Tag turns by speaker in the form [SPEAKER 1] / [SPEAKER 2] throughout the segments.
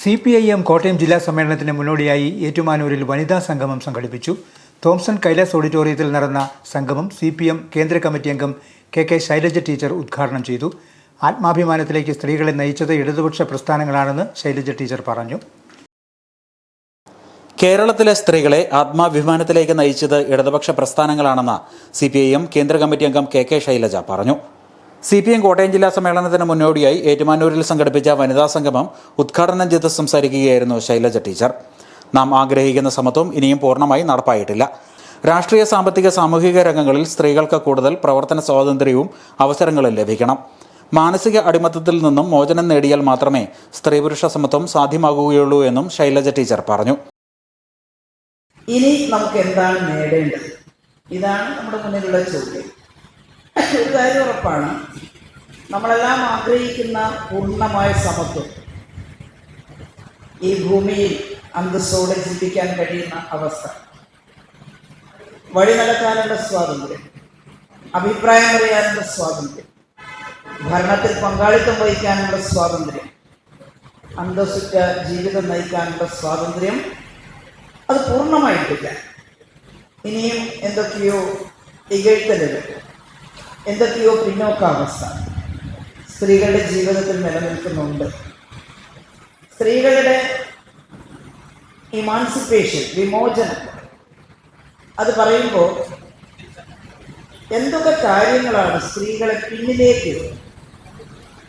[SPEAKER 1] C P I M Kottayam ജില്ലാ സമ്മേളനത്തിന് മുന്നോടിയായി ഏറ്റുമാനൂരിൽ വനിതാ സംഗമം സംഘടിപ്പിച്ചു. തോംസൺ കൈലാസ് ഓഡിറ്റോറിയത്തിൽ നടന്ന സംഗമം സി പി എം കേന്ദ്ര കമ്മിറ്റി അംഗം കെ കെ ശൈലജ ടീച്ചർ ഉദ്ഘാടനം ചെയ്തു. ആത്മാഭിമാനത്തിലേക്ക് സ്ത്രീകളെ നയിച്ചത് ഇടതുപക്ഷ പ്രസ്ഥാനങ്ങളാണെന്ന് ശൈലജ ടീച്ചർ പറഞ്ഞു.
[SPEAKER 2] കേരളത്തിലെ സ്ത്രീകളെ ആത്മാഭിമാനത്തിലേക്ക് നയിച്ചത് ഇടതുപക്ഷ പ്രസ്ഥാനങ്ങളാണെന്ന് സി പി ഐ എം കേന്ദ്ര കമ്മിറ്റി അംഗം കെ കെ ശൈലജ പറഞ്ഞു. സി പി എം കോട്ടയം ജില്ലാ സമ്മേളനത്തിന് മുന്നോടിയായി ഏറ്റുമാനൂരിൽ സംഘടിപ്പിച്ച വനിതാ സംഗമം ഉദ്ഘാടനം ചെയ്ത് സംസാരിക്കുകയായിരുന്നു ശൈലജ ടീച്ചർ. നാം ആഗ്രഹിക്കുന്ന സമത്വം ഇനിയും പൂർണമായി നടപ്പായിട്ടില്ല. രാഷ്ട്രീയ സാമ്പത്തിക സാമൂഹിക രംഗങ്ങളിൽ സ്ത്രീകൾക്ക് കൂടുതൽ പ്രവർത്തന സ്വാതന്ത്ര്യവും അവസരങ്ങളും ലഭിക്കണം. മാനസിക അടിമത്തത്തിൽ നിന്നും മോചനം നേടിയാൽ മാത്രമേ സ്ത്രീ പുരുഷ സമത്വം സാധ്യമാകുകയുള്ളൂ എന്നും ശൈലജ ടീച്ചർ പറഞ്ഞു.
[SPEAKER 3] ഇനി നമുക്ക് എന്താണ് നേടേണ്ടത്? ഇതാണ് നമ്മുടെ മുന്നിലുള്ള ചോദ്യം. ഒരു കാര്യം ഉറപ്പാണ്. നമ്മളെല്ലാം ആഗ്രഹിക്കുന്ന പൂർണമായ സമത്വം. ഈ ഭൂമിയിൽ അന്തസ്സോടെ ജീവിക്കാൻ കഴിയുന്ന അവസ്ഥ. വഴി നടക്കാനുള്ള സ്വാതന്ത്ര്യം. അഭിപ്രായം അറിയാനുള്ള സ്വാതന്ത്ര്യം. ഭരണത്തിൽ പങ്കാളിത്തം വഹിക്കാനുള്ള സ്വാതന്ത്ര്യം. അന്തസ്സുറ്റ ജീവിതം നയിക്കാനുള്ള സ്വാതന്ത്ര്യം. അത് പൂർണമായിട്ടില്ല. ഇനിയും എന്തൊക്കെയോ ഇകഴ്ത്തലുകൾ. എന്തൊക്കെയോ പിന്നോക്കാവസ്ഥ. സ്ത്രീകളുടെ ജീവിതത്തിൽ നിലനിൽക്കുന്നുണ്ട്. സ്ത്രീകളുടെ ഇമാൻസിപ്പേഷൻ വിമോചനം. അത് പറയുമ്പോൾ എന്തൊക്കെ കാര്യങ്ങളാണ് സ്ത്രീകളെ പിന്നിലേക്ക്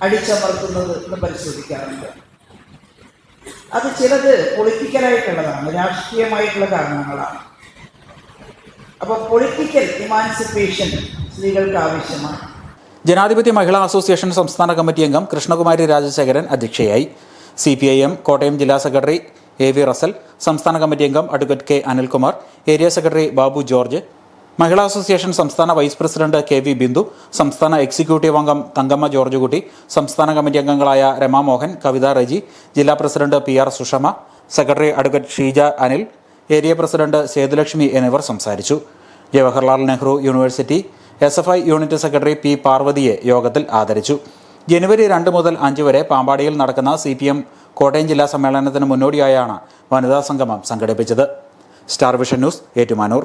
[SPEAKER 3] അടിച്ചമർത്തുന്നത് എന്ന് പരിശോധിക്കാറുണ്ട്. അത് ചിലത് പൊളിറ്റിക്കലായിട്ടുള്ളതാണ് രാഷ്ട്രീയമായിട്ടുള്ള കാരണങ്ങളാണ്. അപ്പോൾ പൊളിറ്റിക്കൽ ഇമാൻസിപ്പേഷൻ സ്ത്രീകൾക്ക് ആവശ്യമാണ്
[SPEAKER 2] ജനാധിപത്യ മഹിളാ അസോസിയേഷൻ സംസ്ഥാന കമ്മിറ്റി അംഗം കൃഷ്ണകുമാരി രാജശേഖരൻ അധ്യക്ഷയായി. C P I M Kottayam ജില്ലാ സെക്രട്ടറി എ വി റസൽ സംസ്ഥാന കമ്മിറ്റി അംഗം advocate K Anilkumar area secretary Babu George Mahila association സംസ്ഥാന vice president K V Bindu സംസ്ഥാന എക്സിക്യൂട്ടീവ് അംഗം തങ്കമ്മ ജോർജ് കുട്ടി സംസ്ഥാന കമ്മിറ്റി അംഗങ്ങളായ രമാ മോഹൻ കവിത റജി ജില്ലാ president P R Sushama secretary advocate Sheeja Anil area president Sethulakshmi എന്നിവർ സംസാരിച്ചു. Jawaharlal Nehru university S F I unit secretary P പാർവതിയെ യോഗത്തിൽ ആദരിച്ചു. ജനുവരി രണ്ട് മുതൽ അഞ്ച് വരെ പാമ്പാടിയിൽ നടക്കുന്ന സി പി എം കോട്ടയം ജില്ലാ സമ്മേളനത്തിന് മുന്നോടിയായാണ് വനിതാ സംഗമം സംഘടിപ്പിച്ചത്. Star vision news Ettumanoor.